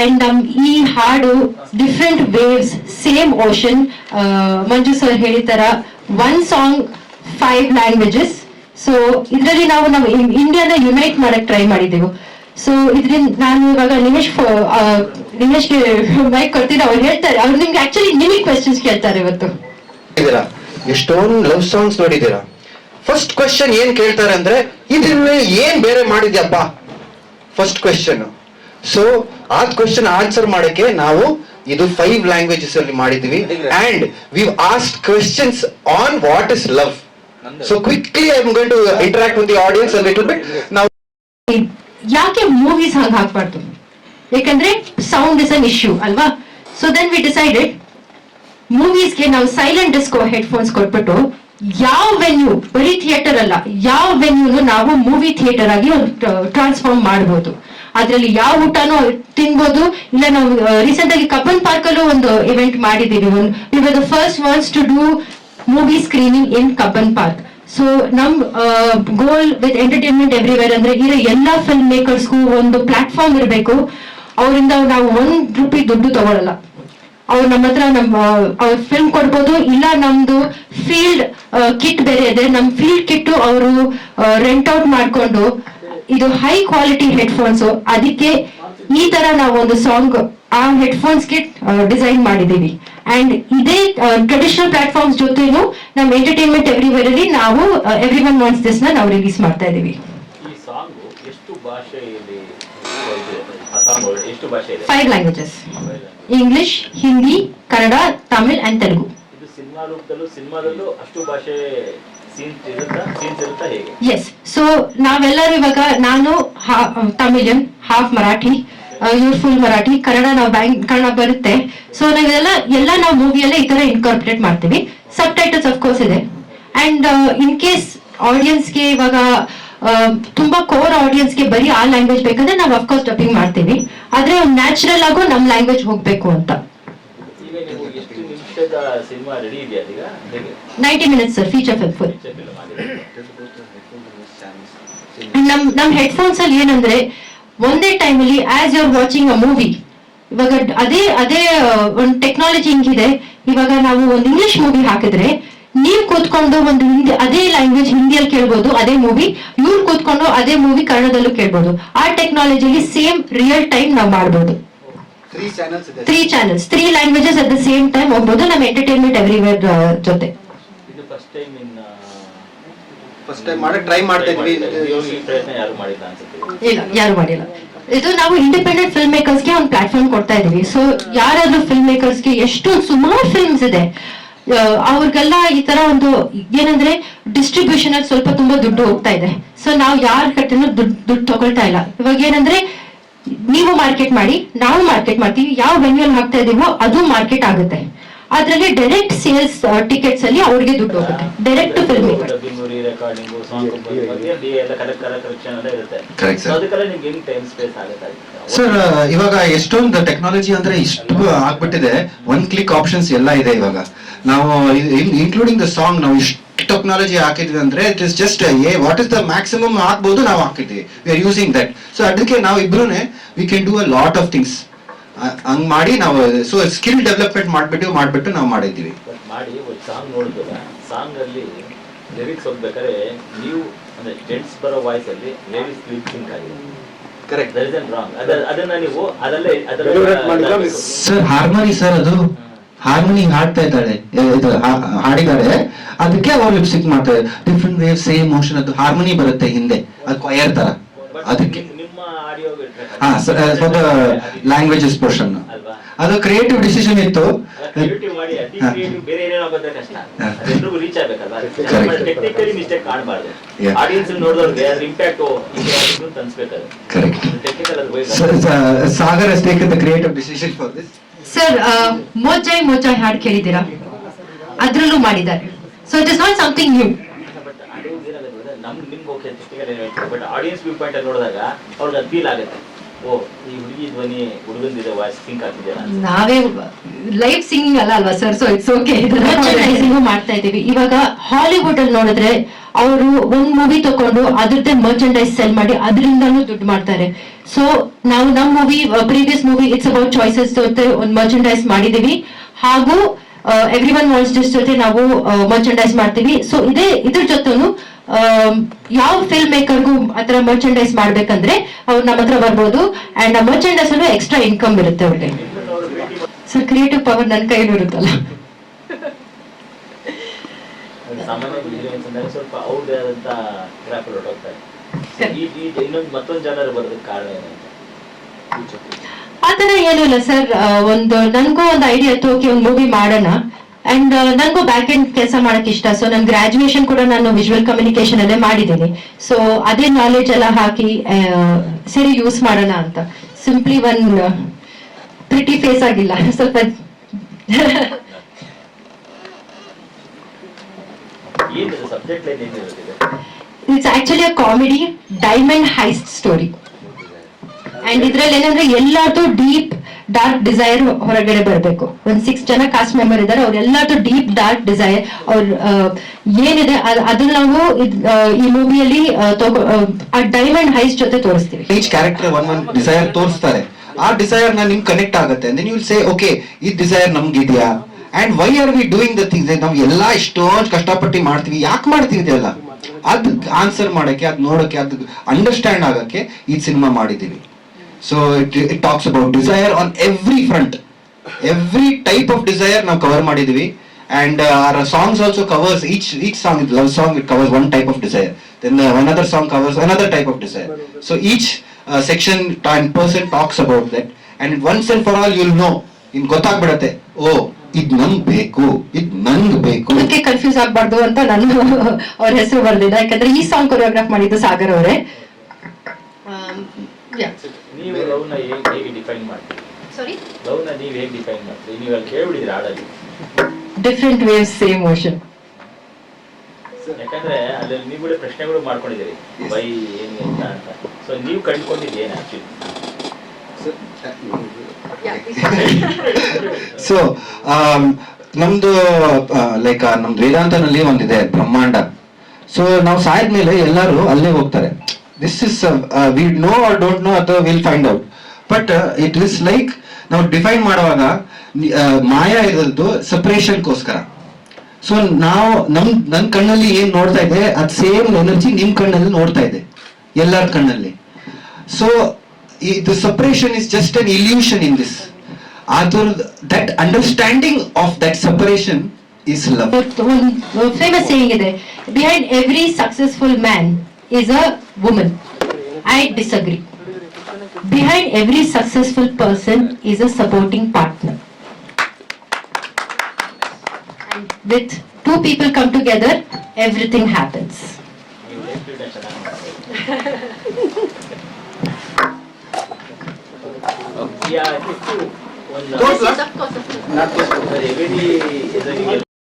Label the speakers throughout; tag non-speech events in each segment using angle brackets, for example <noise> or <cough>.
Speaker 1: And ಈ ಹಾಡು different waves same ocean Manju sir ಹೇಳಿತರ one song five languages so ಇದರಲ್ಲಿ ನಾವು ನಮ್ಮ ಇಂಡಿಯಾನ ಯುನೈಟ್ ಮಾಡಕ್ ಟ್ರೈ ಮಾಡಿದ್ದೆವು ಸೊ ಇದರಿಂದ ನಾನು ಇವಾಗ ನಿಮೇಶ್ ನಿಮಿಷ್ಗೆ ಮೈಕ್ <laughs> ಕೊಡ್ತೀನಿ. ಅವ್ರು ಹೇಳ್ತಾರೆ, ಅವ್ರು ನಿಮ್ಗೆ ಆಕ್ಚುಲಿ ನಿಮಗೆ ಕ್ವೆಶನ್ಸ್ ಕೇಳ್ತಾರೆ ಇವತ್ತು.
Speaker 2: ಎಷ್ಟೊಂದು ಲವ್ ಸಾಂಗ್ಸ್ ನೋಡಿದ್ದೀರಾ? ಫಸ್ಟ್ ಕ್ವೆಶನ್ ಏನ್ ಕೇಳ್ತಾರೆ ಅಂದ್ರೆ, ಇದ್ರಲ್ಲಿ ಏನ್ ಬೇರೆ ಮಾಡಿದ್ಯಪ್ಪ? ಫಸ್ಟ್ ಕ್ವೆಶನ್ ಸೊ ಆ ಕ್ವೆಶನ್ ಆನ್ಸರ್ ಮಾಡಕ್ಕೆ ನಾವು ಇದು ಫೈವ್ ಲ್ಯಾಂಗ್ವೇಜಸ್ ಅಲ್ಲಿ ಮಾಡಿದ್ವಿ and we asked questions on what is love so quickly I am going to interact with the audience little bit ನಾವು
Speaker 1: ಯಾಕೆ ಮೂವೀಸ್ ಹಾಗೆ ಹಾಕ್ಬಾರ್ದು? ಯಾಕಂದ್ರೆ ಸೌಂಡ್ ಇಸ್ ಅನ್ ಇಶ್ಯೂ ಅಲ್ವಾ? ಸೊ ದೆನ್ ವಿ ಡಿಸೈಡೆಡ್ ಮೂವೀಸ್ಗೆ ನಾವು ಸೈಲೆಂಟ್ ಡಿಸ್ಕೋ ಹೆಡ್ಫೋನ್ಸ್ ಕೊಟ್ಬಿಟ್ಟು ಯಾವ ವೆನ್ಯೂ ಬರೀ ಥಿಯೇಟರ್ ಅಲ್ಲ, ಯಾವ ವೆನ್ಯೂನು ನಾವು ಮೂವಿ ಥಿಯೇಟರ್ ಆಗಿ ಟ್ರಾನ್ಸ್ಫಾರ್ಮ್ ಮಾಡಬಹುದು ಅದ್ರಲ್ಲಿ ಯಾವ ಊಟನೂ ತಿನ್ಬೋದು, ಇಲ್ಲ ನಾವು ರೀಸೆಂಟ್ ಆಗಿ ಕಬ್ಬನ್ ಪಾರ್ಕ್ ಅಲ್ಲೂ ಒಂದು ಇವೆಂಟ್ ಮಾಡಿದೀವಿ ಒಂದು the first ones to do movie screening in Cubbon Park. So ನಮ್ ಗೋಲ್ ವಿತ್ ಎಂಟರ್ಟೈನ್ಮೆಂಟ್ ಎವ್ರಿವೇರ್ ಅಂದ್ರೆ ಇರೋ ಎಲ್ಲಾ ಫಿಲ್ಮ್ ಮೇಕರ್ಸ್ಗೂ ಒಂದು ಪ್ಲಾಟ್ಫಾರ್ಮ್ ಇರಬೇಕು. ಅವರಿಂದ ನಾವು ಒಂದ್ ರೂಪಾಯಿ ದುಡ್ಡು ತಗೊಳಲ್ಲ. ಅವ್ರು ನಮ್ಮ ಹತ್ರ ನಮ್ಮ, ಅವ್ರ ಫಿಲ್ಮ್ ಕೊಡ್ಬೋದು, ಇಲ್ಲ ನಮ್ದು ಫೀಲ್ಡ್ ಕಿಟ್ ಬೇರೆ ಇದೆ. ನಮ್ ಫೀಲ್ಡ್ ಕಿಟ್ ಅವರು ರೆಂಟ್ ಔಟ್ ಮಾಡ್ಕೊಂಡು, ಇದು ಹೈ ಕ್ವಾಲಿಟಿ ಹೆಡ್ಫೋನ್ಸ್ ಅದಕ್ಕೆ ಈ ತರ ನಾವು ಒಂದು ಸಾಂಗ್ ಆ ಹೆಡ್ಫೋನ್ಸ್ ಕಿಟ್ ಡಿಸೈನ್ ಮಾಡಿದೀವಿ ಅಂಡ್ ಇದೇ ಟ್ರೆಡಿಷನಲ್ ಪ್ಲಾಟ್ಫಾರ್ಮ್ಸ್ ಜೊತೆನೂ ನಮ್ಮ ಎಂಟರ್ಟೈನ್ಮೆಂಟ್ ಎವ್ರಿವೇರ್ ಅಲ್ಲಿ ನಾವು ಎವ್ರಿ ಒನ್ ವಾನ್ಸ್ ದಿಸ್ ನಾವು ರಿಲೀಸ್ ಮಾಡ್ತಾ ಇದೀವಿ
Speaker 3: ಈ ಸಾಂಗ್ ಎಷ್ಟು ಭಾಷೆಯಲ್ಲಿ ಇದೆ? ಆ ಸಾಂಗ್ ಎಷ್ಟು ಭಾಷೆ ಇದೆ
Speaker 1: five languages English Hindi Kannada Tamil and Telugu yes so ನಾವೆಲ್ಲರೂ ಇವಾಗ ನಾನು ತಮಿಳಿಯನ್ ಹಾಫ್ ಮರಾಠಿ ಇವ್ರು ಫುಲ್ ಮರಾಠಿ ಕನ್ನಡ ನಾವು ಬ್ಯಾಂಕ್ ಕನ್ನಡ ಬರುತ್ತೆ. ಸೊ ನಾವೆಲ್ಲ ಎಲ್ಲ ನಾವು ಮೂವಿಯಲ್ಲೇ ಈ ತರ ಇನ್ಕಾರ್ಪೊರೇಟ್ ಮಾಡ್ತೀವಿ. ಸಬ್ ಟೈಟಲ್ಸ್ ಅಫ್ಕೋರ್ಸ್ ಇದೆ. ಅಂಡ್ ಇನ್ ಕೇಸ್ ಆಡಿಯನ್ಸ್ಗೆ ಇವಾಗ ತುಂಬಾ ಕೋರ್ ಆಡಿಯನ್ಸ್ಗೆ ಬರೀ ಆ ಲ್ಯಾಂಗ್ವೇಜ್ ಬೇಕಂದ್ರೆ ನಾವು ಅಫ್ಕೋರ್ಸ್ ಡಬ್ಬಿಂಗ್ ಮಾಡ್ತೀವಿ. ಆದ್ರೆ ಒಂದು ನ್ಯಾಚುರಲ್ ಆಗೋ ನಮ್ ಲ್ಯಾಂಗ್ವೇಜ್ ಹೋಗ್ಬೇಕು ಅಂತ. Ninety minutes sir feature full
Speaker 3: film
Speaker 1: ನಮ್ ನಮ್ ಹೆಡ್ಫೋನ್ಸ್ ಅಲ್ಲಿ ಏನಂದ್ರೆ ಒಂದೇ ಟೈಮ್ ಅಲ್ಲಿ as you are watching a movie ಇವಾಗ ಅದೇ ಅದೇ ಒಂದು ಟೆಕ್ನಾಲಜಿ ಹಿಂಗಿದೆ. ಇವಾಗ ನಾವು ಒಂದು ಇಂಗ್ಲಿಷ್ ಮೂವಿ ಹಾಕಿದ್ರೆ ನೀವ್ ಕೂತ್ಕೊಂಡು ಒಂದು ಹಿಂದಿ ಅದೇ ಲ್ಯಾಂಗ್ವೇಜ್ ಹಿಂದಿಯಲ್ಲಿ ಕೇಳ್ಬೋದು ಅದೇ ಮೂವಿ ಇವ್ರು ಕೂತ್ಕೊಂಡು ಅದೇ ಮೂವಿ ಕನ್ನಡದಲ್ಲೂ ಕೇಳ್ಬೋದು. ಆ ಟೆಕ್ನಾಲಜಿಲಿ ಸೇಮ್ ರಿಯಲ್ ಟೈಮ್ ನಾವು ಮಾಡ್ಬೋದು.
Speaker 2: ತ್ರೀ ಚಾನಲ್ಸ್ ಇದೆ.
Speaker 1: Three languages at the same time ಹೋಗ್ಬೋದು ನಮ್ಮ ಎಂಟರ್ಟೈನ್ಮೆಂಟ್ ಎವ್ರಿವೇರ್ ಜೊತೆ.
Speaker 3: ಇದು first time in
Speaker 2: first time ಮಾಡಕ್ ಟ್ರೈ ಮಾಡ್ತಾ ಇದ್ವಿ.
Speaker 1: ಇಲ್ಲ ಯಾರು ಮಾಡಿಲ್ಲ. ಇದು ನಾವು ಇಂಡಿಪೆಂಡೆಂಟ್ ಫಿಲ್ಮ್ ಮೇಕರ್ಸ್ಗೆ ಒಂದು ಪ್ಲಾಟ್ಫಾರ್ಮ್ ಕೊಡ್ತಾ ಇದೀವಿ ಸೊ ಯಾರಾದ್ರೂ ಫಿಲ್ಮ್ ಮೇಕರ್ಸ್ಗೆ ಎಷ್ಟು ಸುಮಾರು ಫಿಲ್ಮ್ಸ್ ಇದೆ. ಅವ್ರಿಗೆಲ್ಲ ಈ ತರ ಒಂದು ಏನಂದ್ರೆ ಡಿಸ್ಟ್ರಿಬ್ಯೂಷನ್ ಅಲ್ಲಿ ಸ್ವಲ್ಪ ತುಂಬಾ ದುಡ್ಡು ಹೋಗ್ತಾ ಇದೆ. ಸೊ ನಾವು ಯಾರ ಕಟ್ಟಿನ ದುಡ್ಡು ದುಡ್ಡು ತಗೊಳ್ತಾ ಇಲ್ಲ. ಇವಾಗ ಏನಂದ್ರೆ ನೀವು ಮಾರ್ಕೆಟ್ ಮಾಡಿ, ನಾವು ಮಾರ್ಕೆಟ್ ಮಾಡ್ತೀವಿ, ಯಾವ ವೆನ್ಯೂಲ್ ಹಾಕ್ತಾ ಇದೀವೋ ಅದು ಮಾರ್ಕೆಟ್ ಆಗುತ್ತೆ. ಅದ್ರಲ್ಲಿ ಡೈರೆಕ್ಟ್ ಸೇಲ್ಸ್ ಟಿಕೆಟ್ಸ್ ಅಲ್ಲಿ ಅವ್ರಿಗೆ ದುಡ್ಡು ಹೋಗುತ್ತೆ. ಡೈರೆಕ್ಟ್ ಫಿಲ್ಮ್
Speaker 3: ರೆಕಾರ್ಡಿಂಗು ಸಾಂಗ್ ಎಲ್ಲ ಕಲೆಕ್ಟ್ ಕಲೆಕ್ಷನ್ ಎಲ್ಲ ಇರುತ್ತೆ
Speaker 4: Correct, sir.
Speaker 3: So ಅದಕ್ಕೆಲ್ಲ ನಿಮ್ಗೆ ಹೆಂಗ್ ಟೈಮ್ ಸ್ಪೇಸ್ ಆಗುತ್ತೆ?
Speaker 4: ಸರ್ ಇವಾಗ ಎಷ್ಟೊಂದು ಟೆಕ್ನಾಲಜಿ ಅಂದ್ರೆ ಇಷ್ಟು ಆಗ್ಬಿಟ್ಟಿದೆ. ಒನ್ ಕ್ಲಿಕ್ ಆಪ್ಷನ್ಸ್ ಎಲ್ಲ ಇದೆ ಇವಾಗ. ನಾವು ಇನ್ಕ್ಲೂಡಿಂಗ್ ದ ಸಾಂಗ್ ನಾವು ಇಷ್ಟು ಟೆಕ್ನಾಲಜಿ ಹಾಕಿದ್ವಿ ಅಂದ್ರೆ it is just a what is the maximum ಆಗ್ಬಹುದು ನಾವು ಹಾಕಿದ್ವಿ. We are using that so ಅದಕ್ಕೆ ನಾವು ಇಬ್ರುನೇ we can do a lot of things ಹಂಗ್ ಮಾಡಿ ನಾವು ಸೊ ಸ್ಕಿಲ್ ಡೆವಲಪ್ಮೆಂಟ್ ಮಾಡ್ಬಿಟ್ಟು ಮಾಡ್ಬಿಟ್ಟು ನಾವು
Speaker 3: ಮಾಡಿದ್ವಿ ಮಾಡಿ ಸಾಂಗ್ ನೋಡಿದ್ರೆ ಸಾಂಗ್ ಅಲ್ಲಿ ಲಿರಿಕ್ಸ್ ಹೋಗ್ಬೇಕಾದ್ರೆ ನೀವು ಅಂದ್ರೆ ಜೆಂಟ್ಸ್ ಬರೋ ವಾಯ್ಸ್ ಅಲ್ಲಿ ಲೇಡೀಸ್ ಲಿಪ್ ಸಿಂಕ್ ಆಗಿದೆ.
Speaker 2: Correct
Speaker 3: there is an wrong ಅದನ್ನ ನೀವು ಅದಲ್ಲೇ ಅದರ
Speaker 4: ಸರ್ ಹಾರ್ಮೋನಿ ಸರ್ ಅದು ಹಾರ್ಮೋನಿ ಹಾಡ್ತಾ ಇದ್ದಾಳೆ. ಇದು ಹಾಡಿದಾಳೆ. ಅದಕ್ಕೆ ಅವ್ರು ಲಿಪ್ಸಿಕ್ ಮಾಡ್ತಾರೆ. ಡಿಫ್ರೆಂಟ್ ವೇವ್ ಸೇಮ್ ಮೋಷನ್ ಅದು ಹಾರ್ಮೋನಿ ಬರುತ್ತೆ ಹಿಂದೆ. ಅದು ಕ್ವಯರ್ ತರ. ಅದಕ್ಕೆ
Speaker 3: ನಿಮ್ಮ ಆಡಿಯೋ
Speaker 4: ಹಾ ಸರ್ ದ ಲ್ಯಾಂಗ್ವೇಜಸ್ ಪೋರ್ಷನ್ ಅದು ಕ್ರಿಯೇಟಿವ್ ಡಿಸಿಷನ್ ಇತ್ತು. ಸಾಗರ್. ಕ್ರಿಯೇಟಿವ್ ಡಿಸಿಷನ್
Speaker 1: ಸರ್ ಮೋಜಾಯ್ ಮೋಜಾಯ್ ಹಾಡ್ ಕೇಳಿದ್ದೀರಾ? ಅದ್ರಲ್ಲೂ ಮಾಡಿದ್ದಾರೆ. So it is not something new
Speaker 3: but audience ನಮ್ ನಿಮ್ಗೆ ಓಕೆ ಏನು ಬಟ್ ಆಡಿಯನ್ಸ್ ವ್ಯೂ ಪಾಯಿಂಟ್ ಅಲ್ಲಿ ನೋಡಿದಾಗ ಅವ್ರಿಗೆ ಅದು ಫೀಲ್ ಆಗುತ್ತೆ.
Speaker 1: ನಾವೇ ಲೈವ್ ಸಿಂಗಿಂಗ್ ಅಲ್ಲ ಅಲ್ವಾ ಸರ್ ಸೊ ಇಟ್ಸ್ ಓಕೆ ಮಾಡ್ತಾ ಇದೀವಿ ಇವಾಗ ಹಾಲಿವುಡ್ ಅಲ್ಲಿ ನೋಡಿದ್ರೆ ಅವರು ಒಂದ್ ಮೂವಿ ತಕೊಂಡು ಅದ್ರದ್ದೇ ಮರ್ಚಂಡೈಸ್ ಸೆಲ್ ಮಾಡಿ ಅದರಿಂದನೂ ದುಡ್ಡು ಮಾಡ್ತಾರೆ. ಸೊ ನಾವು ನಮ್ಮ movie previous movie it's about choices ಜೊತೆ ಒಂದ್ ಮರ್ಚಂಡೈಸ್ ಮಾಡಿದೀವಿ. ಹಾಗೂ ಎವ್ರಿ ಒನ್ ವಾಲ್ಸ್ ಜೊತೆ ನಾವು ಮರ್ಚಂಡೈಸ್ ಮಾಡ್ತೀವಿ. ಸೊ ಇದೇ, ಇದ್ರ ಜೊತೆನು ಯಾವ ಫಿಲ್ಮ್ ಮೇಕರ್ಗೂ ಆತರ ಮರ್ಚೆಂಡೈಸ್ ಮಾಡ್ಬೇಕಂದ್ರೆ ಅವ್ರು ನಮ್ಮ ಹತ್ರ ಬರ್ಬೋದು. ಅಂಡ್ ಆ ಮರ್ಚೆಂಡೈಸ್ ಅಲ್ಲೂ ಎಕ್ಸ್ಟ್ರಾ ಇನ್ಕಮ್ ಇರುತ್ತೆ ಅವ್ರಿಗೆ. ಸರ್ ಕ್ರಿಯೇಟಿವ್ ಪವರ್ ನನ್ನ ಕೈಲಿ ಇರುತ್ತಲ್ಲ. ಆತರ ಏನಿಲ್ಲ ಇಲ್ಲ ಸರ್. ಒಂದು ನನ್ಗೂ ಒಂದು ಐಡಿಯಾ ಇತ್ತು ಓಕೆ ಒಂದು ಮೂವಿ ಮಾಡೋಣ. ಅಂಡ್ ನನಗೂ ಬ್ಯಾಕ್ ಎಂಡ್ ಕೆಲಸ ಮಾಡಕ್ ಇಷ್ಟ. ಸೊ ನನ್ನ ಗ್ರಾಜುಯೇಷನ್ ಕೂಡ ನಾನು ವಿಜುವಲ್ ಕಮ್ಯುನಿಕೇಶನ್ ಅಲ್ಲೇ ಮಾಡಿದ್ದೀನಿ. ಸೊ ಅದೇ ನಾಲೆಜ್ ಎಲ್ಲ ಹಾಕಿ ಸರಿ ಯೂಸ್ ಮಾಡೋಣ ಅಂತ. ಸಿಂಪ್ಲಿ ಒನ್ ಪ್ರಿಟಿ ಫೇಸ್ ಆಗಿಲ್ಲ. <laughs> ಸ್ವಲ್ಪ? It's actually a comedy diamond heist story and ಇದ್ರಲ್ಲಿ ಏನಂದ್ರೆ ಎಲ್ಲಾದ್ರೂ ಡೀಪ್ ಡಾರ್ಕ್ ಡಿಸೈರ್ ಹೊರಗಡೆ ಬರಬೇಕು. ಒಂದ್ ಸಿಕ್ಸ್ ಜನ ಕಾಸ್ಟ್ ಮೆಂಬರ್ ಇದ್ದಾರೆ ಅವ್ರೆಲ್ಲರದು ಡೀಪ್ ಡಾರ್ಕ್ ಡಿಸೈರ್ ಅವ್ರ ಏನಿದೆ ಅದ್- ಅದನ್ನ ನಾವು ಈ ಮೂವಿಯಲ್ಲಿ ಆ, ಡೈಮಂಡ್ ಹೈಸ್ ಜೊತೆ ತೋರಿಸ್ತೀವಿ.
Speaker 4: Each character one one desire ತೋರಿಸ್ತಾರೆ. ಆ ಡಿಸೈರ್ನ ನಿಮ್ಗೆ ಕನೆಕ್ಟ್ ಆಗುತ್ತೆ ದೆನ್ ಯು ಸೇ ಓಕೆ ಈ ಡಿಸೈರ್ ನಮ್ಗೆ ಇದೆಯಾ and why are we doing the things ನಾವು ಎಲ್ಲಾ ಇಷ್ಟೊಂದು ಕಷ್ಟಪಟ್ಟು ಮಾಡ್ತೀವಿ ಯಾಕೆ ಮಾಡ್ತೀವಿ ಇದೆಲ್ಲ? ಅದ್ ಆನ್ಸರ್ ಮಾಡಕ್ಕೆ ಅದ್ ನೋಡಕ್ಕೆ ಅದ್ ಅಂಡರ್ಸ್ಟ್ಯಾಂಡ್ ಆಗಕ್ಕೆ ಈ ಸಿನಿಮಾ ಮಾಡಿದೀವಿ so it it talks about desire on every front every type of desire ನಾವು ಕವರ್ ಮಾಡಿದ್ವಿ. And our songs also covers each each song love song it covers one type of desire then another song covers another type of desire so each section ten person talks about that and once and for all you'll know in ಗೊತ್ತಾಗ್ಬಿಡತ್ತೆ. ಓ ಇದ್ ನಂಗ್ ಬೇಕು ಇದ್ ನಂಗ್ ಬೇಕು.
Speaker 1: ಅದಕ್ಕೆ confuse ಆಗ್ಬಾರ್ದು ಅಂತ ನಾನು <laughs> ಅವ್ರ ಹೆಸರು ಬರ್ದಿದ್ದೆ. ಯಾಕಂದ್ರೆ ಈ ಸಾಂಗ್ ಕೊರಿಯೋಗ್ರಾಫ್ ಮಾಡಿದ್ದು ಸಾಗರ್ ಅವರೇ.
Speaker 3: ನೀವು ಲವ್ನ ಹೇಗೆ ಹೇಗೆ ಡಿಫೈನ್ ಮಾಡ್ತೀರಿ?
Speaker 1: ಸಾರಿ
Speaker 3: ಲವ್ನ ನೀವು ಹೇಗೆ ಡಿಫೈನ್ ಮಾಡ್ತೀರಿ? ನೀವು ಅಲ್ಲಿ ಕೇಳ್ಬಿಡಿದ್ರಿ ಹಾಡಲ್ಲಿ
Speaker 1: ಡಿಫ್ರೆಂಟ್ ವೇಸ್ ಸೇಮ್ ಮೋಷನ್
Speaker 3: ಯಾಕಂದ್ರೆ ಅಲ್ಲಿ ನೀವು ಕೂಡ ಪ್ರಶ್ನೆಗಳು ಮಾಡ್ಕೊಂಡಿದ್ದೀರಿ. ಬೈ ಏನು ಅಂತ ಅಂತ. ಸೊ ನೀವು ಕಂಡುಕೊಂಡಿದ್ದು ಏನು ಆಕ್ಚುಲಿ
Speaker 4: ಸೊ <laughs> ನಮ್ದು ಲೈಕ್ ನಮ್ದು ವೇದಾಂತನಲ್ಲಿ ಒಂದಿದೆ ಬ್ರಹ್ಮಾಂಡ. ಸೊ ನಾವು ಸಾಯ್ದ್ಮೇಲೆ ಎಲ್ಲರೂ ಅಲ್ಲೇ ಹೋಗ್ತಾರೆ. This is we know or don't know ಅಥವಾ will find out but it is like ನಾವು ಡಿಫೈನ್ ಮಾಡುವಾಗ ಮಾಯಾ ಇರೋದು ಸಪ್ರೇಷನ್ಗೋಸ್ಕರ ಸೊ ನಾವು, ನಮ್ ನನ್ನ ಕಣ್ಣಲ್ಲಿ ಏನು ನೋಡ್ತಾ ಇದೆ, ಅದು ಸೇಮ್ ಎನರ್ಜಿ ನಿಮ್ಮ ಕಣ್ಣಲ್ಲಿ ನೋಡ್ತಾ ಇದೆ, ಎಲ್ಲರ ಕಣ್ಣಲ್ಲಿ. ಸೊ ಇದು suppression is just an illusion in this ಅದ್ರ that understanding of that separation is love
Speaker 1: famous ಹೇಗಿದೆ behind every successful man is a woman. I disagree. Behind every successful person is a
Speaker 3: supporting partner. With two people come together, everything happens.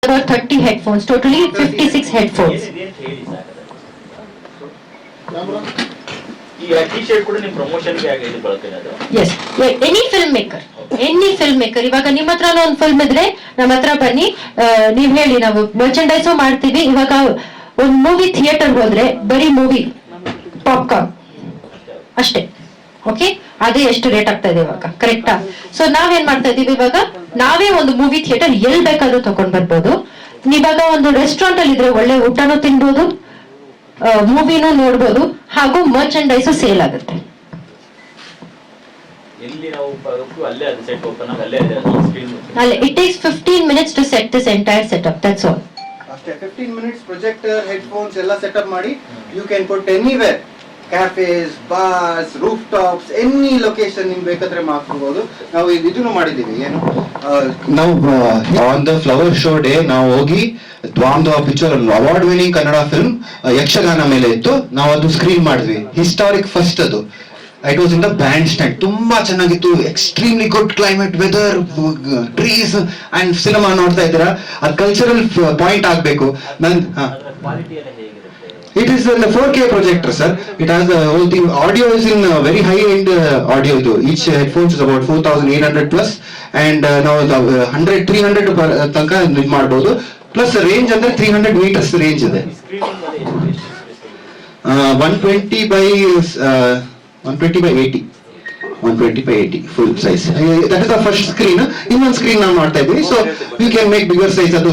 Speaker 1: About 30 headphones, totally 56 headphones.
Speaker 3: ಈ film maker ಕೂಡ ನಿಮ್ maker ಆಗಿ.
Speaker 1: ಇವಾಗ ನಿಮ್ಮ ಹತ್ರ ಒಂದು film ಇದ್ರೆ ನಮ್ಮ ಹತ್ರ ಬನ್ನಿ. ನೀವ್ ಹೇಳಿ ನಾವು ಮರ್ಚೆಂಡೈಸು ಮಾಡ್ತೀವಿ. ಇವಾಗ ಒಂದ್ ಮೂವಿ ಥಿಯೇಟರ್ ಹೋದ್ರೆ ಬರೀ ಮೂವಿ ಪಾಪ್ಕಾರ್ನ್ ಅಷ್ಟೇ. ಓಕೆ ಅದೇ ಎಷ್ಟು ರೇಟ್ ಆಗ್ತಾ ಇದೆ ಇವಾಗ. ಕರೆಕ್ಟಾ ಸೊ ನಾವೇನ್ ಮಾಡ್ತಾ ಇದೀವಿ ಇವಾಗ? ನಾವೇ ಒಂದು ಮೂವಿ ಥಿಯೇಟರ್ ಎಲ್ ಬೇಕಾದ್ರೂ ತಗೊಂಡ್ ಬರ್ಬೋದು. ಇವಾಗ ಒಂದು ರೆಸ್ಟೋರೆಂಟ್ ಅಲ್ಲಿ ಇದ್ರೆ ಒಳ್ಳೆ ಊಟನೂ ತಿನ್ಬೋದು. ಮೂವಿನೂ ನೋಡ್ಬೋದು. ಹಾಗೂ ಮರ್ಚೆಂಡೈಸು ಸೇಲ್ ಆಗುತ್ತೆ.
Speaker 3: ಎಲ್ಲಿ ನಾವು ಪ- ಅಲ್ಲೇ ಅದು ಸೆಟ್ ಓಪನ್ ಆಗಿ ಅಲ್ಲೇ ಇದೆ ಸ್ಕ್ರೀನ್
Speaker 1: ಅಲ್ಲಿ it takes fifteen minutes to set this entire setup that's all
Speaker 2: ಅಷ್ಟೇ ಫಿಫ್ಟೀನ್ ಮಿನಿಟ್ಸ್ ಪ್ರೊಜೆಕ್ಟರ್ ಹೆಡ್ಫೋನ್ಸ್ ಎಲ್ಲ ಅಪ್ ಮಾಡಿ you can put anywhere cafes bars rooftops any location ನಿಮ್ಗೆ ಬೇಕಾದ್ರೆ ಮಾಡ್ಕೋಬಹುದು ನಾವು ಇದು ಇದನ್ನು ಮಾಡಿದ್ದೀವಿ. ಏನು? ನಾವು on the flower show day ನಾವು ಹೋಗಿ ದ್ವಾಮ್ the picture award winning Kannada film Yakshagana ಮೇಲೆ ಇತ್ತು. ನಾವು ಅದು ಸ್ಕ್ರೀನ್ ಮಾಡಿದ್ವಿ. ಹಿಸ್ಟಾರಿಕ್ ಫಸ್ಟ್ ಅದು. It was in the bandstand ತುಂಬಾ ಚೆನ್ನಾಗಿತ್ತು. Extremely good climate weather trees and cinema ನೋಡ್ತಾ ಇದ್ದೀರಾ? ಅದು ಕಲ್ಚರಲ್ ಪಾಯಿಂಟ್ ಆಗ್ಬೇಕು. ನನ್ It is in the 4K projector, sir. It has the whole thing. Audio is in uh, very high end uh, audio. Though. Each headphones is about 4,800 plus, and uh, now the uh, 100, 300 per, uh, ತನಕ ಇದು ಮಾಡ್ಬೋದು
Speaker 4: plus range ಅಂದ್ರೆ three hundred metres range ಇದೆ one twenty by one twenty by eighty one twenty by eighty full size that is the first screen ಇನ್ನೊಂದು screen ನಾವು ಮಾಡ್ತಾ ಇದ್ದೀವಿ so you can make bigger size ಅದು